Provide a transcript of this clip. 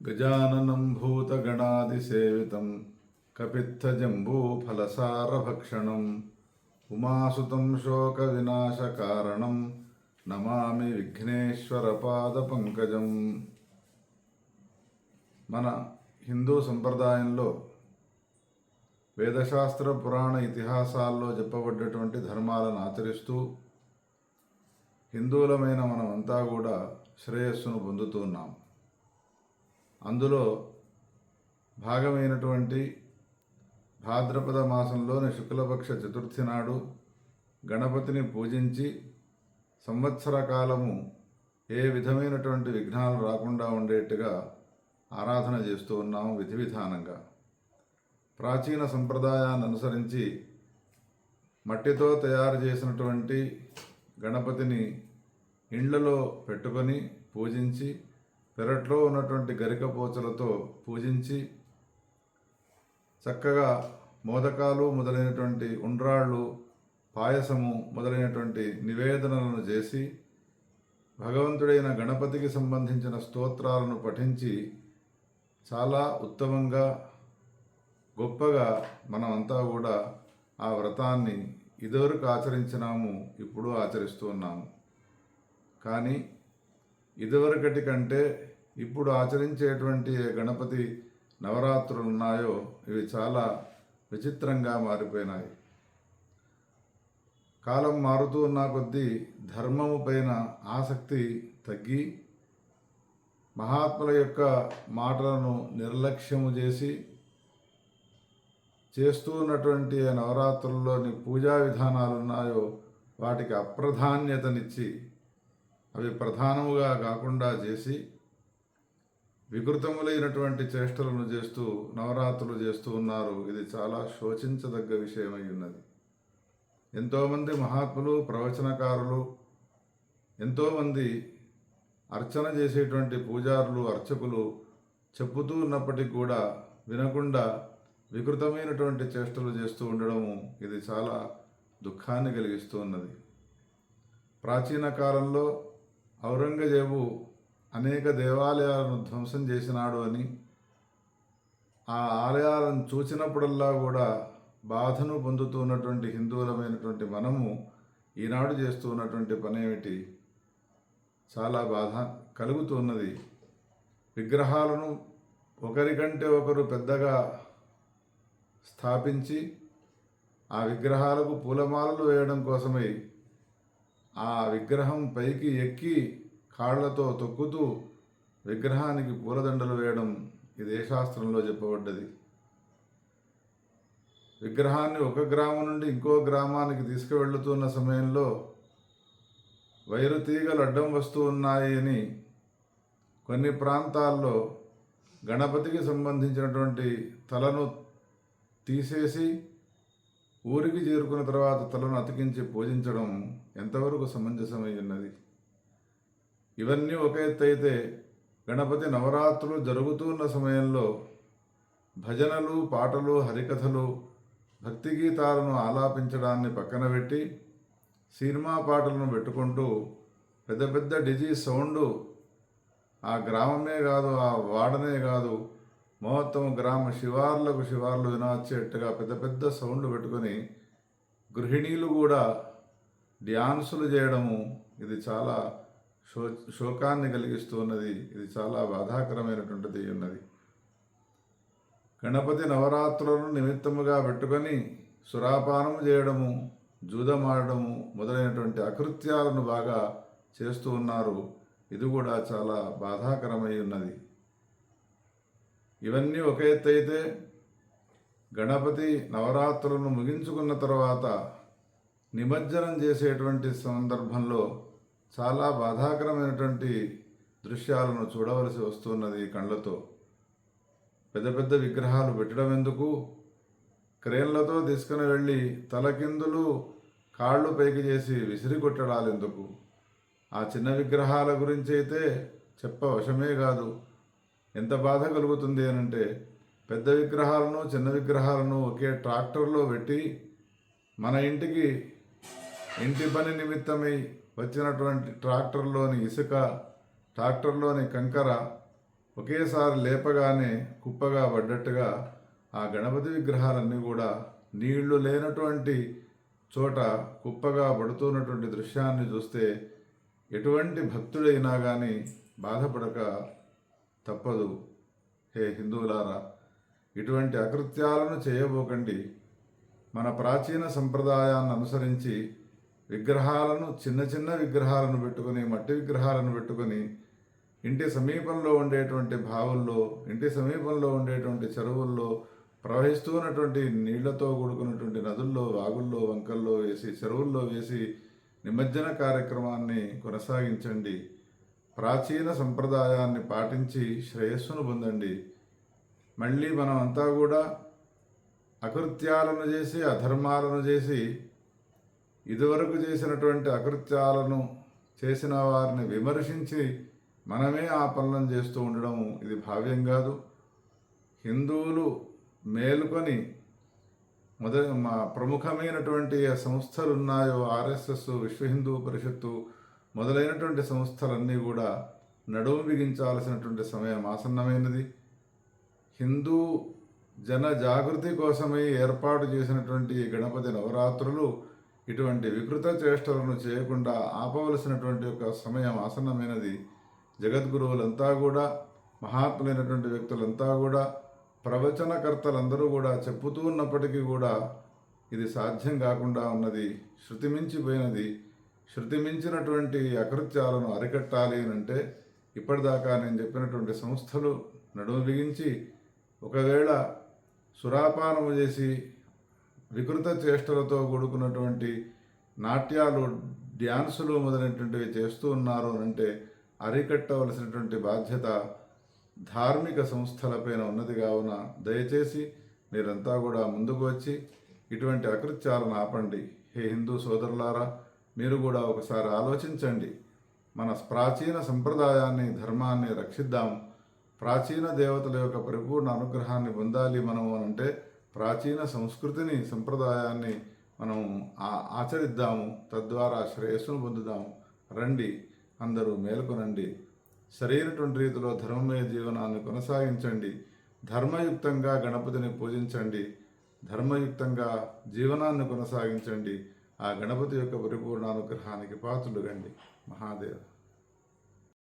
गजाननं भूतगणादिसेवितं कपित्थजम्बूफलसारभक्षणम् उमासुतं शोकविनाशकारणं నమామి విఘ్నేశ్వర పాదపంకజం మన హిందూ సంప్రదాయంలో వేదశాస్త్ర పురాణ ఇతిహాసాల్లో చెప్పబడ్డటువంటి ధర్మాలను ఆచరిస్తూ హిందువులమైన మనమంతా కూడా శ్రేయస్సును పొందుతున్నాం అందులో భాగమైనటువంటి భాద్రపద మాసంలోని శుక్లపక్ష చతుర్థి నాడు గణపతిని పూజించి సంవత్సర కాలము ఏ విధమైనటువంటి విఘ్నాలు రాకుండా ఉండేట్టుగా ఆరాధన చేస్తూ ఉన్నాము విధి విధానంగా. ప్రాచీన సంప్రదాయాన్ని అనుసరించి మట్టితో తయారు చేసినటువంటి గణపతిని ఇండ్లలో పెట్టుకొని పూజించి పెరట్లో ఉన్నటువంటి గరిక పోచలతో పూజించి చక్కగా మోదకాలు మొదలైనటువంటి ఉండ్రాళ్ళు పాయసము మొదలైనటువంటి నివేదనలను చేసి భగవంతుడైన గణపతికి సంబంధించిన స్తోత్రాలను పఠించి చాలా ఉత్తమంగా గొప్పగా మనమంతా కూడా ఆ వ్రతాన్ని ఇదివరకు ఆచరించినాము ఇప్పుడు ఆచరిస్తూ ఉన్నాము. కానీ ఇదివరకటి కంటే ఇప్పుడు ఆచరించేటువంటి ఏ గణపతి నవరాత్రులు ఉన్నాయో ఇవి చాలా విచిత్రంగా మారిపోయినాయి. కాలం మారుతూ ఉన్న కొద్దీ ధర్మము పైన ఆసక్తి తగ్గి మహాత్ముల యొక్క మాటలను నిర్లక్ష్యము చేసి చేస్తూ ఉన్నటువంటి నవరాత్రుల్లోని పూజా విధానాలు ఉన్నాయో వాటికి అప్రధాన్యతనిచ్చి అవి ప్రధానముగా కాకుండా చేసి వికృతములైనటువంటి చేష్టలను చేస్తూ నవరాత్రులు చేస్తూ ఉన్నారు. ఇది చాలా శోచించదగ్గ విషయమై ఉన్నది. ఎంతోమంది మహాత్ములు ప్రవచనకారులు ఎంతోమంది అర్చన చేసేటువంటి పూజారులు అర్చకులు చెప్పుతూ ఉన్నప్పటికీ కూడా వినకుండా వికృతమైనటువంటి చేష్టలు చేస్తూ ఉండడము ఇది చాలా దుఃఖాన్ని కలిగిస్తూ ఉన్నది. ప్రాచీన కాలంలో ఔరంగజేబు అనేక దేవాలయాలను ధ్వంసం చేసినాడు అని ఆ ఆలయాలను చూచినప్పుడల్లా కూడా బాధను పొందుతూ ఉన్నటువంటి హిందువులమైనటువంటి మనము ఈనాడు చేస్తూ ఉన్నటువంటి పని చాలా బాధ కలుగుతున్నది విగ్రహాలను ఒకరికంటే ఒకరు పెద్దగా స్థాపించి ఆ విగ్రహాలకు పూలమాలలు వేయడం కోసమై ఆ విగ్రహం పైకి ఎక్కి కాళ్ళతో తొక్కుతూ విగ్రహానికి పూలదండలు వేయడం ఇది ఏ శాస్త్రంలో చెప్పబడ్డది? విగ్రహాన్ని ఒక గ్రామం నుండి ఇంకో గ్రామానికి తీసుకువెళ్తున్న సమయంలో వైరు తీగలు అడ్డం వస్తూ ఉన్నాయి అని కొన్ని ప్రాంతాల్లో గణపతికి సంబంధించినటువంటి తలను తీసేసి ఊరికి చేరుకున్న తర్వాత తలను అతికించి పూజించడం ఎంతవరకు సమంజసమై ఉన్నది? ఇవన్నీ ఒక ఎత్తు అయితే గణపతి నవరాత్రులు జరుగుతున్న సమయంలో భజనలు పాటలు హరికథలు భక్తి గీతాలను ఆలాపించడాన్ని పక్కన పెట్టి సినిమా పాటలను పెట్టుకుంటూ పెద్ద పెద్ద డిజీ సౌండ్ ఆ గ్రామమే కాదు ఆ వాడనే కాదు మొత్తం గ్రామ శివార్లకు శివార్లు వినొచ్చేట్టుగా పెద్ద పెద్ద సౌండ్లు పెట్టుకొని గృహిణీలు కూడా డ్యాన్సులు చేయడము ఇది చాలా శో శోకాన్ని కలిగిస్తూ ఉన్నది. ఇది చాలా బాధాకరమైనటువంటిది ఉన్నది. గణపతి నవరాత్రులను నిమిత్తముగా పెట్టుకొని సురాపానం చేయడము జూదమాడము మొదలైనటువంటి అకృత్యాలను బాగా చేస్తూ ఉన్నారు. ఇది కూడా చాలా బాధాకరమై ఉన్నది. ఇవన్నీ ఒక ఎత్తు అయితే గణపతి నవరాత్రులను ముగించుకున్న తర్వాత నిమజ్జనం చేసేటువంటి సందర్భంలో చాలా బాధాకరమైనటువంటి దృశ్యాలను చూడవలసి వస్తున్నది కళ్ళతో. పెద్ద పెద్ద విగ్రహాలు పెట్టడం ఎందుకు? క్రేన్లతో తీసుకుని వెళ్ళి తలకిందులు కాళ్ళు పైకి చేసి విసిరి కొట్టడాలు ఎందుకు? ఆ చిన్న విగ్రహాల గురించి అయితే చెప్ప వశమే కాదు. ఎంత బాధ కలుగుతుంది అని అంటే పెద్ద విగ్రహాలను చిన్న విగ్రహాలను ఒకే ట్రాక్టర్లో పెట్టి మన ఇంటికి ఇంటి పని నిమిత్తమై వచ్చినటువంటి ట్రాక్టర్లోని ఇసుక ట్రాక్టర్లోని కంకర ఒకేసారి లేపగానే కుప్పగా పడ్డట్టుగా ఆ గణపతి విగ్రహాలన్నీ కూడా నీళ్ళు లేనటువంటి చోట కుప్పగా పడుతున్నటువంటి దృశ్యాన్ని చూస్తే ఎటువంటి భక్తుడైనా కానీ బాధపడక తప్పదు. హే హిందువులారా ఇటువంటి అకృత్యాలను చేయబోకండి. మన ప్రాచీన సంప్రదాయాన్ని అనుసరించి విగ్రహాలను చిన్న చిన్న విగ్రహాలను పెట్టుకొని మట్టి విగ్రహాలను పెట్టుకొని ఇంటి సమీపంలో ఉండేటువంటి బావుల్లో ఇంటి సమీపంలో ఉండేటువంటి చెరువుల్లో ప్రవహిస్తూ ఉన్నటువంటి నీళ్ళతో కూడుకున్నటువంటి నదుల్లో వాగుల్లో వంకల్లో వేసి చెరువుల్లో వేసి నిమజ్జన కార్యక్రమాన్ని కొనసాగించండి. ప్రాచీన సంప్రదాయాన్ని పాటించి శ్రేయస్సును పొందండి. మళ్ళీ మనం అంతా కూడా అకృత్యాలను చేసి అధర్మాలను చేసి ఇదివరకు చేసినటువంటి అకృత్యాలను చేసిన వారిని విమర్శించి మనమే ఆ పనులను చేస్తూ ఉండడం ఇది భావ్యం కాదు. హిందువులు మేలుకొని మొద మా ప్రముఖమైనటువంటి ఏ సంస్థలు ఉన్నాయో ఆర్ఎస్ఎస్ విశ్వ హిందూ పరిషత్తు మొదలైనటువంటి సంస్థలన్నీ కూడా నడుము బిగించాల్సినటువంటి సమయం ఆసన్నమైనది. హిందూ జన జాగృతి కోసమై ఏర్పాటు చేసినటువంటి గణపతి నవరాత్రులు ఇటువంటి వికృత చేష్టలను చేయకుండా ఆపవలసినటువంటి ఒక సమయం ఆసన్నమైనది. జగద్గురువులంతా కూడా మహాత్ములైనటువంటి వ్యక్తులంతా కూడా ప్రవచనకర్తలందరూ కూడా చెప్పుతూ ఉన్నప్పటికీ కూడా ఇది సాధ్యం కాకుండా ఉన్నది శృతి మించిపోయినది శృతి మించినటువంటి అకృత్యాలను అరికట్టాలి అని అంటే ఇప్పటిదాకా నేను చెప్పినటువంటి సంస్థలు నడుము బిగించి ఒకవేళ సురాపానము చేసి వికృత చేష్టలతో కూడుకున్నటువంటి నాట్యాలు డ్యాన్సులు మొదలైనటువంటివి చేస్తూ ఉన్నారు అని అంటే అరికట్టవలసినటువంటి బాధ్యత ధార్మిక సంస్థలపైన ఉన్నది కావున దయచేసి మీరంతా కూడా ముందుకు వచ్చి ఇటువంటి అకృత్యాలను ఆపండి. హే హిందూ సోదరులారా మీరు కూడా ఒకసారి ఆలోచించండి. మన ప్రాచీన సంప్రదాయాన్ని ధర్మాన్ని రక్షిద్దాం ప్రాచీన దేవతల యొక్క పరిపూర్ణ అనుగ్రహాన్ని పొందాలి మనము అంటే ప్రాచీన సంస్కృతిని సంప్రదాయాన్ని మనం ఆచరిద్దాము. తద్వారా శ్రేయస్సును పొందుదాము. రండి అందరూ మేల్కొనండి. సరైనటువంటి రీతిలో ధర్మమయ జీవనాన్ని కొనసాగించండి. ధర్మయుక్తంగా గణపతిని పూజించండి. ధర్మయుక్తంగా జీవనాన్ని కొనసాగించండి. ఆ గణపతి యొక్క పరిపూర్ణ అనుగ్రహానికి పాత్రులుగండి మహాదేవ్